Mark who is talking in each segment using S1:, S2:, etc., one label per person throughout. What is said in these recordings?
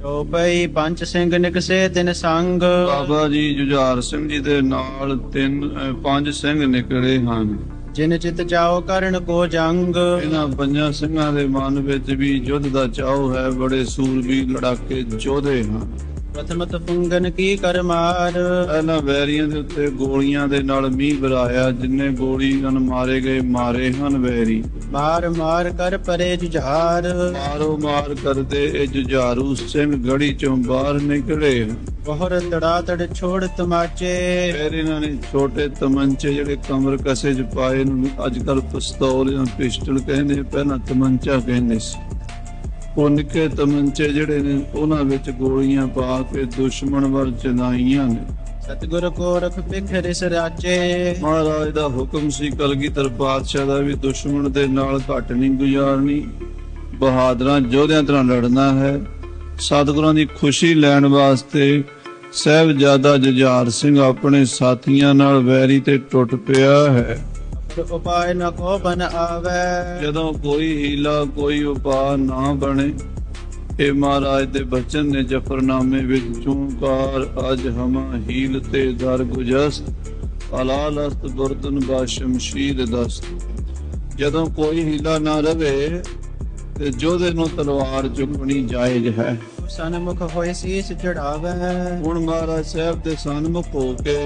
S1: ਚੌਪਈ ਪੰਜ ਸਿੰਘ ਨਿਕਸੇ ਤਿਨ ਸੰਗ।
S2: ਬਾਬਾ ਜੀ ਜੁਝਾਰ ਸਿੰਘ ਜੀ ਦੇ ਨਾਲ ਤਿੰਨ ਅਹ, ਪੰਜ ਸਿੰਘ ਨਿਕਲੇ ਹਨ।
S1: ਜਿਨ ਚਿਤ ਚਾਓ ਕਰਨ ਕੋ ਜੰਗ।
S2: ਇਹਨਾਂ ਪੰਜਾਂ ਸਿੰਘਾਂ ਦੇ ਮਨ ਵਿੱਚ ਵੀ ਯੁੱਧ ਦਾ ਚਾਅ ਹੈ ਬੜੇ ਸੂਰਬੀਰ ਲੜਾਕੇ ਯੋਧੇ ਹਨ।
S1: ਪ੍ਰਥਮਤ ਪੁੰਗਨ ਕੀ ਕਰ ਮਾਰ?
S2: ਪਹਿਲਾਂ ਵੈਰੀਆਂ ਦੇ ਉੱਤੇ ਗੋਲੀਆਂ ਦੇ ਨਾਲ ਮੀਂਹ ਵਰਾਇਆ ਜਿੰਨੇ ਗੋਲੀ ਨਾਲ ਮਾਰੇ ਗਏ ਮਾਰੇ ਹਨ ਵੈਰੀ।
S1: ਮਾਰ ਮਾਰ ਕਰ ਪਰੇ ਜੁਝਾਰ।
S2: ਮਾਰੋ ਮਾਰ ਕਰਦੇ ਇਹ ਜੁਝਾਰੂ ਸਿੰਘ ਗੜੀ ਚੋਂ ਬਾਹਰ ਨਿਕਲੇ।
S1: ਬਹੁਰ ਤੜਾ ਤੜ ਛੋੜ ਤਮਾਚੇ।
S2: ਫਿਰ ਇਹਨਾਂ ਨੇ ਛੋਟੇ ਤਮੰਚੇ ਜਿਹੜੇ ਕਮਰ ਕਸੇ ਚ ਪਾਏ ਨੂੰ ਅੱਜ ਕੱਲ ਪਿਸਤੌਲ ਜਾਂ ਪਿਸਟਲ ਕਹਿੰਦੇ ਪਹਿਲਾਂ ਤਮੰਚਾ ਕਹਿੰਦੇ ਸੀ। ਉਹ ਨਿੱਕੇ ਤਮੰਚੇ ਜਿਹੜੇ ਨੇ ਉਹਨਾਂ ਵਿੱਚ ਗੋਲੀਆਂ ਪਾ ਕੇ ਦੁਸ਼ਮਣ ਵੱਲ ਚਲਾਈਆਂ ਨੇ।
S1: ਸਤਿਗੁਰ ਕੋ ਰਖ ਬਿਖਰ ਇਸ ਰਾਚੇ
S2: ਮਹਾਰਾਜ ਦਾ ਹੁਕਮ ਸੀ ਕਲਗੀਧਰ ਪਾਤਸ਼ਾਹ ਦਾ ਵੀ ਦੁਸ਼ਮਣ ਦੇ ਨਾਲ ਘਟ ਨਹੀਂ ਗੁਜ਼ਾਰਨੀ। ਬਹਾਦਰਾਂ ਯੋਧਿਆਂ ਤਰ੍ਹਾਂ ਲੜਨਾ ਹੈ। ਸਤਿਗੁਰਾਂ ਦੀ ਖੁਸ਼ੀ ਲੈਣ ਵਾਸਤੇ ਸਹਿਬਜ਼ਾਦਾ ਜੁਝਾਰ ਸਿੰਘ ਆਪਣੇ ਸਾਥੀਆਂ ਨਾਲ ਵੈਰੀ ਤੇ ਟੁੱਟ ਪਿਆ ਹੈ।
S1: ਉਪਾਇ ਨ ਕੋ ਬਨ ਆਵੇ।
S2: ਜਦੋਂ ਕੋਈ ਹੀਲਾ ਕੋਈ ਉਪਾਅ ਨਾ ਬਣੇ ਇਹ ਮਹਾਰਾਜ ਦੇ ਬਚਨ ਨੇ ਜਫਰਨਾਮੇ ਵਿੱਚ ਚੂੰਕਾਰ ਅਜ ਹਮਾ ਹੀਲ ਤੇ ਦਰ ਗੁਜਸਤ ਅਲਾਲਸਤ ਬਰਤਨ ਬਾ ਸ਼ਮਸ਼ੀਰ ਦਸਤ। ਜਦੋਂ ਕੋਈ ਹੀਲਾ ਨਾ ਰਵੇ ਤੇ ਜੋਧੇ ਨੂੰ ਤਲਵਾਰ ਚੁੱਕਣੀ ਜਾਇਜ਼ ਹੈ।
S1: ਸਨਮੁਖ ਹੋਏ ਸੀਸ ਚੜਾਵੇ।
S2: ਹੁਣ ਮਹਾਰਾਜ ਸਾਹਿਬ ਦੇ ਸਨਮੁਖ ਹੋ ਕੇ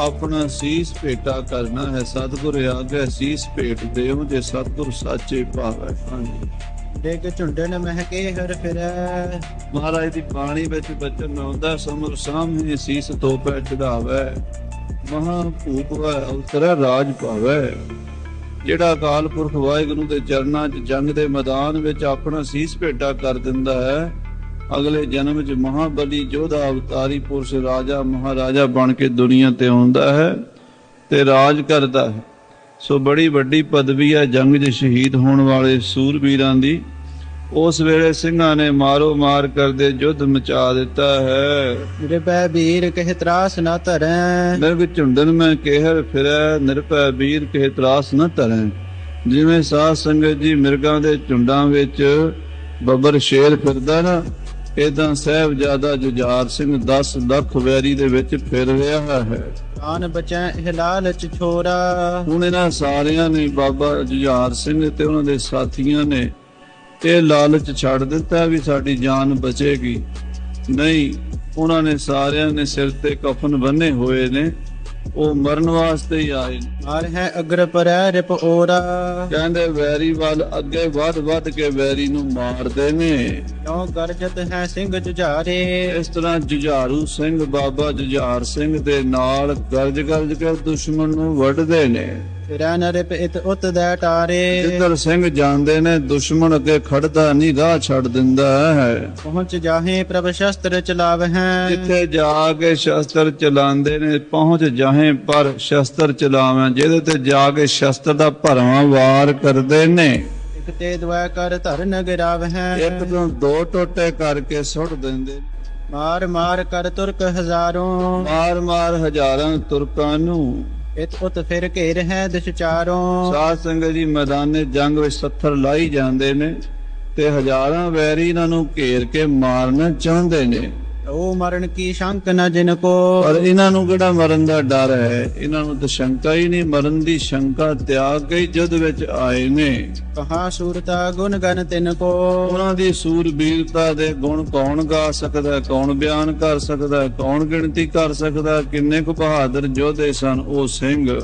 S2: ਆਪਣਾ ਸੀਸ ਭੇਟਾ ਕਰਨਾ ਹੈ ਸਤਿਗੁਰ ਆਗੇ ਸੀਸ ਭੇਟ ਦੇਵ ਜੇ ਸਤਿਗੁਰ ਸਾਚੇ ਪਾਵੇ ਹਾਂਜੀ
S1: ਡੇਗ ਝੁੰਡਨ ਮਹਿਕੇ ਹਰ ਫਿਰੈ।
S2: ਮਹਾਰਾਜ ਦੀ ਬਾਣੀ ਵਿੱਚ ਬਚਨ ਆਉਂਦਾ ਸਮਰ ਸਾਹਮਣੇ ਸੀਸ ਤੋਪੈ ਚੜਾਵੇ। ਮਹਾ ਭੂਪਵਾ ਉਤਰੈ ਰਾਜ ਪਾਵੇ ਜਿਹੜਾ ਅਕਾਲ ਪੁਰਖ ਵਾਹਿਗੁਰੂ ਦੇ ਚਰਨਾਂ 'ਚ ਜੰਗ ਦੇ ਮੈਦਾਨ ਵਿੱਚ ਆਪਣਾ ਸੀਸ ਭੇਟਾ ਕਰ ਦਿੰਦਾ ਹੈ ਅਗਲੇ ਜਨਮ 'ਚ ਮਹਾਬਲੀ ਜੋਧਾ ਅਵਤਾਰੀ ਪੁਰਸ਼ ਰਾਜਾ ਮਹਾਰਾਜਾ ਬਣ ਕੇ ਦੁਨੀਆ ਤੇ ਆਉਂਦਾ ਹੈ ਤੇ ਰਾਜ ਕਰਦਾ ਹੈ। ਸੋ ਬੜੀ ਵੱਡੀ ਪਦਵੀ ਹੈ ਜੰਗ 'ਚ ਸ਼ਹੀਦ ਹੋਣ ਵਾਲੇ ਸੂਰਬੀਰਾਂ ਦੀ। ਉਸ ਵੇਲੇ ਸਿੰਘਾਂ ਨੇ ਮਾਰੋ ਮਾਰ ਕਰਦੇ ਯੁੱਧ ਮਚਾ ਦਿੱਤਾ ਹੈ।
S1: ਨਿਰਭੈ ਵੀਰ ਕਹਿ ਤਰਾਸ ਨਾ ਧਰੈ।
S2: ਮਿਰਗ ਝੁੰਡਨ ਮੈਂ ਕਹਿਰ ਫਿਰੈ ਨਿਰਭੈ ਵੀਰ ਕਹਿ ਤਰਾਸ ਨ ਧਰੈ। ਜਿਵੇਂ ਸਾਧ ਸੰਗਤ ਜੀ ਮਿਰਗਾਂ ਦੇ ਝੁੰਡਾਂ ਵਿੱਚ ਬੱਬਰ ਸ਼ੇਰ ਫਿਰਦਾ ਨਾ ਇਦਾਂ ਸਹਿਬਜ਼ਾਦਾ ਜੁਝਾਰ ਸਿੰਘ 10 ਲੱਖ ਵੈਰੀ ਦੇ ਵਿੱਚ ਫਿਰ ਰਿਹਾ ਹੈ।
S1: ਆਨ ਬਚੈ ਇਹ ਲਾਲਚ ਛੋਰਾ।
S2: ਹੁਣ ਇਹਨਾਂ ਸਾਰਿਆਂ ਨੇ ਬਾਬਾ ਜੁਝਾਰ ਸਿੰਘ ਤੇ ਉਹਨਾਂ ਦੇ ਸਾਥੀਆਂ ਨੇ ਇਹ ਲਾਲਚ ਛੱਡ ਦਿੱਤਾ ਵੀ ਸਾਡੀ ਜਾਨ ਬਚੇਗੀ। ਨਹੀਂ ਉਹਨਾਂ ਨੇ ਸਾਰਿਆਂ ਨੇ ਸਿਰ ਤੇ ਕਫਨ ਬੰਨੇ ਹੋਏ ਨੇ। ਉਹ ਮਰਨ ਵਾਸਤੇ ਹੀ ਆਏ ਨੇ।
S1: ਮਾਰ ਹੈ ਅਗਰ ਪਰੈ ਰਿਪ ਓਰਾ।
S2: ਕਹਿੰਦੇ ਵੈਰੀ ਵੱਲ ਅੱਗੇ ਵੱਧ ਵੱਧ ਕੇ ਵੈਰੀ ਨੂੰ ਮਾਰਦੇ ਨੇ।
S1: ਕਿਉ ਗਰਜਤ ਹੈ ਸਿੰਘ ਜੁਝਾਰੇ?
S2: ਇਸ ਤਰ੍ਹਾਂ ਜੁਝਾਰੂ ਸਿੰਘ ਬਾਬਾ ਜੁਝਾਰ ਸਿੰਘ ਦੇ ਨਾਲ ਗਰਜ ਗਰਜ ਕੇ ਦੁਸ਼ਮਣ ਨੂੰ ਵੱਢਦੇ ਨੇ।
S1: ਫਿਰੈ ਨ ਰਿਪ ਇਤ ਉਤ ਦੈ ਟਾਰੇ।
S2: ਜਿੱਧਰ ਸਿੰਘ ਜਾਂਦੇ ਨੇ ਦੁਸ਼ਮਣ ਅੱਗੇ ਖੜਦਾ ਨਹੀਂ ਰਾਹ ਛੱਡ ਦਿੰਦਾ ਹੈ।
S1: ਪਹੁੰਚ ਜਾਹੇ ਪ੍ਰਭ ਸ਼ਸਤਰ ਚਲਾਵਹਿ।
S2: ਜਿੱਥੇ ਜਾ ਕੇ ਸ਼ਸਤਰ ਚਲਾਉਂਦੇ ਨੇ ਪਹੁੰਚ ਜਾਹੇ ਪਰ ਸ਼ਸਤਰ ਚਲਾਵਾਂ ਜਿਹਦੇ ਤੇ ਜਾ ਕੇ ਸ਼ਸਤਰ ਦਾ ਭਰਵਾਂ ਵਾਰ ਕਰਦੇ ਨੇ।
S1: ਇਕ ਤੇ ਦਵੈ ਕਰ ਧਰ ਨਗਰਾਵਹਿ।
S2: ਇੱਕ ਤੋਂ ਦੋ ਟੋਟੇ ਕਰਕੇ ਸੁੱਟ ਦਿੰਦੇ
S1: ਮਾਰ ਮਾਰ ਕਰ ਤੁਰਕ ਹਜ਼ਾਰੋਂ।
S2: ਮਾਰ ਮਾਰ ਹਜ਼ਾਰਾਂ ਤੁਰਕਾਂ ਨੂੰ।
S1: ਇਤ ਉਤ ਫਿਰ ਘੇਰ ਹੈ ਦਿਸ਼ ਚਾਰੋਂ।
S2: ਸਾਧ ਸੰਗਤ ਜੀ, ਮੈਦਾਨੇ ਜੰਗ ਵਿੱਚ ਸੱਥਰ ਲਾਈ ਜਾਂਦੇ ਨੇ ਤੇ ਹਜ਼ਾਰਾਂ ਵੈਰੀ ਇਹਨਾਂ ਨੂੰ ਘੇਰ ਕੇ ਮਾਰਨਾ ਚਾਹੁੰਦੇ ਨੇ।
S1: ਉਹ ਮਰਨ ਕੀ ਸ਼ੰਕ ਨ ਜਿਨ ਕੋ।
S2: ਪਰ ਇਹਨਾਂ ਨੂੰ ਕਿਹੜਾ ਮਰਨ ਦਾ ਡਰ ਹੈ? ਇਹਨਾਂ ਨੂੰ ਤਾਂ ਸ਼ੰਕਾ ਹੀ ਨਹੀਂ ਮਰਨ ਦੀ ਸ਼ੰਕਾ ਤਿਆਗ ਕੇ ਜੁੱਧ ਵਿੱਚ ਆਏ ਨੇ।
S1: ਕਹਾ ਸੂਰਤਾ ਗੁਣ ਗਨ ਤਿਨ ਕੋ।
S2: ਉਹਨਾਂ ਦੀ ਸੂਰਬੀਰਤਾ ਦੇ ਗੁਣ ਕੌਣ ਗਾ ਸਕਦਾ ਕੌਣ ਬਿਆਨ ਕਰ ਸਕਦਾ ਕੌਣ ਗਿਣਤੀ ਕਰ ਸਕਦਾ ਕਿੰਨੇ ਕੁ ਬਹਾਦਰ ਯੋਧੇ ਸਨ? ਉਹ ਸਿੰਘ।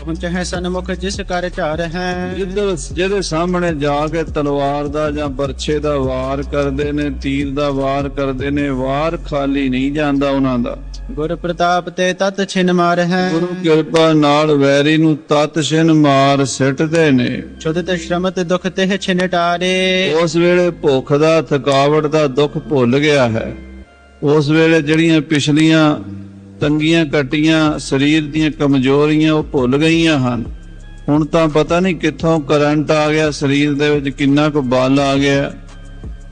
S1: ਪਹੁੰਚ ਸਨਮੁਖ ਜਿਸ ਕਰ ਝਾਰ ਹੈ।
S2: ਜਿੱਧਰ ਜਿਹਦੇ ਸਾਹਮਣੇ ਜਾ ਕੇ ਤਲਵਾਰ ਦਾ ਜਾਂ ਬਰਛੇ ਦਾ ਵਾਰ ਕਰਦੇ ਨੇ ਤੀਰ ਦਾ ਵਾਰ ਕਰਦੇ ਨੇ ਵਾਰ ਖਾਲੀ ਨਹੀਂ ਜਾਂਦਾ ਉਹਨਾਂ ਦਾ।
S1: ਗੁਰ ਪ੍ਰਤਾਪ ਤੇ ਤਤ ਛਿਨ ਮਾਰ ਹੈ।
S2: ਗੁਰੂ ਕਿਰਪਾ ਨਾਲ ਵੈਰੀ ਨੂੰ ਤਤ ਛਿਨ ਮਾਰ ਸਿੱਟਦੇ ਨੇ।
S1: ਛੁਦਤ ਸ਼ਰਮਤ ਦੁਖ ਤੇ ਛਿਨ ਟਾਰੇ।
S2: ਉਸ ਵੇਲੇ ਭੁੱਖ ਦਾ ਥਕਾਵਟ ਦਾ ਦੁੱਖ ਭੁੱਲ ਗਿਆ ਹੈ। ਉਸ ਵੇਲੇ ਜਿਹੜੀਆਂ ਪਿਛਲੀਆਂ ਤੰਗੀਆਂ ਕੱਟੀਆਂ ਸਰੀਰ ਦੀਆਂ ਕਮਜ਼ੋਰੀਆਂ ਉਹ ਭੁੱਲ ਗਈਆਂ ਹਨ। ਹੁਣ ਤਾਂ ਪਤਾ ਨਹੀਂ ਕਿੱਥੋਂ ਕਰੰਟ ਆ ਗਿਆ ਸਰੀਰ ਦੇ ਵਿੱਚ ਕਿੰਨਾ ਕੁ ਬਲ ਆ ਗਿਆ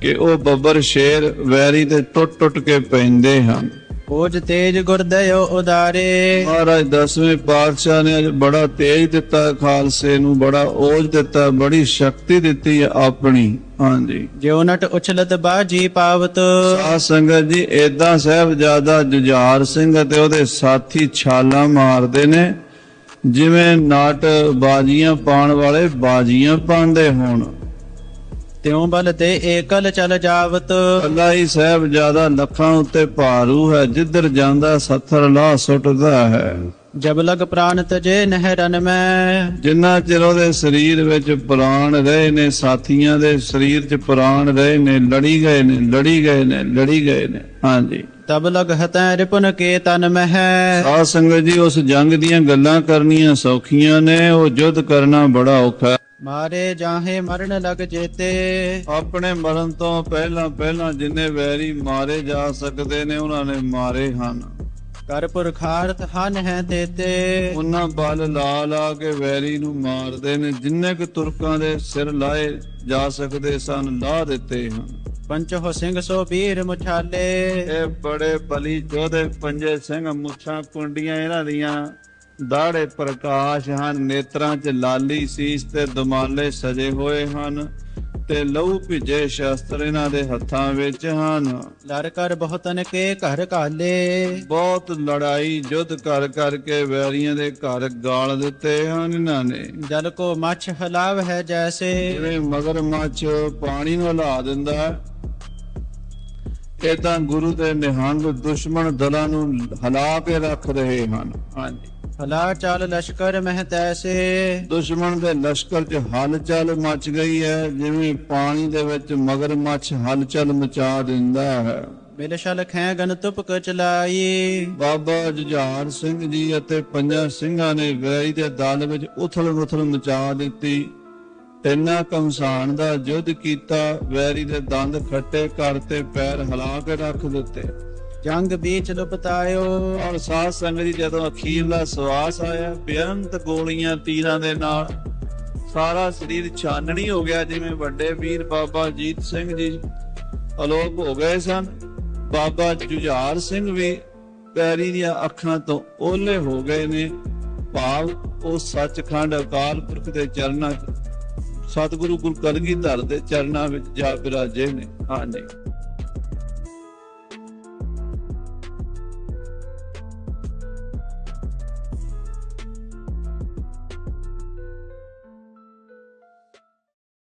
S2: ਕਿ ਉਹ ਬੱਬਰ ਸ਼ੇਰ ਵੈਰੀ ਤੇ ਟੁੱਟ ਟੁੱਟ ਕੇ ਪੈਂਦੇ ਹਨ।
S1: ਕੋਜ ਤੇਜ ਗੁਰਦਇਓ ਉਦਾਰੇ।
S2: ਮਹਾਰਾਜ ਦਸਵੇਂ ਪਾਤਸ਼ਾਹ ਨੇ ਅੱਜ ਬੜਾ ਤੇਜ ਦਿੱਤਾ ਖਾਲਸੇ ਨੂੰ ਬੜਾ ਓਜ ਦਿੱਤਾ ਬੜੀ ਸ਼ਕਤੀ ਦਿੱਤੀ ਆਪਣੀ। ਹਾਂਜੀ
S1: ਜਿਉ ਨਟ ਉਛਲਤ ਬਾਜੀ ਪਾਵਤ।
S2: ਸਾਧ ਸੰਗਤ ਜੀ ਏਦਾਂ ਸਾਹਿਬਜ਼ਾਦਾ ਜੁਝਾਰ ਸਿੰਘ ਅਤੇ ਉਹਦੇ ਸਾਥੀ ਛਾਲਾਂ ਮਾਰਦੇ ਨੇ ਜਿਵੇਂ ਨਾਟ ਬਾਜੀਆਂ ਪਾਉਣ ਵਾਲੇ ਬਾਜੀਆਂ ਪਾਉਂਦੇ ਹੋਣ।
S1: ਤਿਉ ਬਲ ਤੇ ਏਕਲ ਚਲ ਜਾਵਤ।
S2: ਅੱਲਾ ਹੀ ਸਾਹਿਬਜ਼ਾਦਾ ਲੱਖਾਂ ਉੱਤੇ ਭਾਰੂ ਹੈ ਜਿੱਧਰ ਜਾਂਦਾ ਸੱਥਰ ਲਾ ਸੁੱਟਦਾ ਹੈ।
S1: ਜਬ ਲਗ ਪ੍ਰਾਨ ਤਜੇ ਨਹਿਰਨ ਮੈਂ
S2: ਜਿੰਨਾ ਚਿਰ ਉਹਦੇ ਸਰੀਰ ਵਿੱਚ ਪ੍ਰਾਣ ਰਹੇ ਨੇ ਸਾਥੀਆਂ ਦੇ ਸਰੀਰ 'ਚ ਪ੍ਰਾਣ ਰਹੇ ਨੇ ਲੜੀ ਗਏ ਨੇ ਲੜੀ ਗਏ ਨੇ ਲੜੀ ਗਏ ਨੇ। ਹਾਂਜੀ।
S1: ਤਬ ਲਗ ਹਤੈ ਰਿਪਨ ਕੇ ਤਨ ਮਹਿ।
S2: ਸਾਧ ਸੰਗਤ ਜੀ ਉਸ ਜੰਗ ਦੀਆਂ ਗੱਲਾਂ ਕਰਨੀਆਂ ਸੌਖੀਆਂ ਨੇ ਉਹ ਯੁੱਧ ਕਰਨਾ ਬੜਾ ਔਖਾ।
S1: ਮਾਰੇ ਜਾਹੇ ਮਰਨ ਲਗ ਜੇਤੇ।
S2: ਆਪਣੇ ਮਰਨ ਤੋਂ ਪਹਿਲਾਂ ਪਹਿਲਾਂ ਜਿੰਨੇ ਵੈਰੀ ਮਾਰੇ ਜਾ ਸਕਦੇ ਨੇ ਉਹਨਾਂ ਨੇ ਮਾਰੇ ਹਨ।
S1: ਕਰ ਪੁਰਖਾਰਥ ਹਨ ਹੈ ਤੇਤੇ
S2: ਉਹਨਾਂ ਬਲ ਲਾ ਲਾ ਕੇ ਵੈਰੀ ਨੂੰ ਮਾਰਦੇ ਨੇ ਜਿੰਨੇ ਕੁ ਤੁਰਕਾਂ ਦੇ ਸਿਰ ਲਾਏ ਜਾ ਸਕਦੇ ਸਨ ਲਾ ਦਿੱਤੇ ਹਨ।
S1: ਪੰਚ ਸਿੰਘ ਸੋ ਵੀਰ ਮੁਛਾਲੇ।
S2: ਇਹ ਬੜੇ ਬਲੀ ਜੋਧੇ ਪੰਜੇ ਸਿੰਘ ਮੁੱਛਾਂ ਕੁੰਡੀਆਂ ਇਹਨਾਂ ਦੀਆਂ। ਦਾੜੇ ਪ੍ਰਕਾਸ਼ ਹਨ ਨੇਤਰਾਂ 'ਚ ਲਾਲੀ ਸੀਸ ਤੇ ਦਮਾਲੇ ਸਜੇ ਹੋਏ ਹਨ। ਤੇ ਲਹੂ ਭਿੱਜੇ ਸ਼ਸਤਰ ਇਹਨਾਂ ਦੇ ਹੱਥਾਂ ਵਿੱਚ ਹਨ।
S1: ਲੜ ਕਰ ਬਹੁਤਨ ਕੇ ਘਰ ਕਾਲੇ
S2: ਬਹੁਤ ਲੜਾਈ ਯੁੱਧ ਕਰ ਕਰਕੇ ਵੈਰੀਆਂ ਦੇ ਘਰ ਗਾਲ ਦਿੱਤੇ ਹਨ ਇਹਨਾਂ ਨੇ।
S1: ਜਲ ਕੋ ਮਛ ਹਲਾਵ ਹੈ ਜੈਸੇ।
S2: ਜਿਵੇਂ ਮਗਰਮੱਛ ਪਾਣੀ ਨੂੰ ਹਿਲਾ ਦਿੰਦਾ ਹੈ ਇਹ ਤਾਂ ਗੁਰੂ ਦੇ ਨਿਹੰਗ ਦੁਸ਼ਮਣ ਦਲਾਂ ਨੂੰ ਹਿਲਾ ਕੇ ਰੱਖ ਰਹੇ ਹਨ। ਹਾਂਜੀ।
S1: ਹਲਾ ਚਾਲ ਲਸ਼ਕਰ ਮਹਿ ਤੈਸੇ।
S2: ਦੁਸ਼ਮਣ ਦੇ ਲਸ਼ਕਰ 'ਚ ਹਲਚਲ ਮਚ ਗਈ ਹੈ ਜਿਵੇਂ ਪਾਣੀ ਦੇ ਵਿੱਚ ਮਗਰਮੱਛ ਹਲਚਲ ਮਚਾ ਦਿੰਦਾ ਹੈ।
S1: ਬਿਲਸ਼ਲ ਖੈ ਗਨ ਤੁਪਕ ਚਲਾਈ।
S2: ਬਾਬਾ ਜੁਝਾਰ ਸਿੰਘ ਜੀ ਅਤੇ ਪੰਜਾਂ ਸਿੰਘਾਂ ਨੇ ਵੈਰੀ ਦੇ ਦਲ ਵਿੱਚ ਉਥਲ-ਮੁਥਲ ਮਚਾ ਦਿੱਤੀ। ਤਿੰਨਾਂ ਕਮਸਾਨ ਦਾ ਯੁੱਧ ਕੀਤਾ ਵੈਰੀ ਦੇ ਦੰਦ ਖੱਟੇ ਕਰਤੇ ਪੈਰ ਹਿਲਾ ਕੇ ਰੱਖ ਦਿੱਤੇ।
S1: ਜੰਗ ਵਿੱਚ ਲੁਪਤਾਇਓ
S2: ਔਰ ਸਾਧ ਸੰਗਤ ਜੀ ਜਦੋਂ ਅਖੀਰਲਾ ਸਵਾਸ ਆਇਆ, ਬੇਅੰਤ ਗੋਲੀਆਂ ਤੀਰਾਂ ਦੇ ਨਾਲ। ਸਾਰਾ ਸਰੀਰ ਛਾਨਣੀ ਹੋ ਗਿਆ, ਜਿਵੇਂ ਵੱਡੇ ਵੀਰ ਬਾਬਾ ਜੀਤ ਸਿੰਘ ਜੀ ਅਲੋਪ ਹੋ ਗਏ ਸਨ। ਬਾਬਾ ਜੁਝਾਰ ਸਿੰਘ ਵੀ ਪੈਰੀ ਦੀਆਂ ਅੱਖਾਂ ਤੋਂ ਓਲੇ ਹੋ ਗਏ ਨੇ। ਭਾਵ ਉਹ ਸੱਚਖੰਡ ਅਕਾਲ ਪੁਰਖ ਦੇ ਚਰਨਾਂ 'ਚ, ਸਤਿਗੁਰੂ ਗੁਰੂ ਕਲਗੀਧਰ ਦੇ ਚਰਨਾਂ ਵਿੱਚ ਜਾ ਬਿਰਾਜੇ ਨੇ। ਹਾਂਜੀ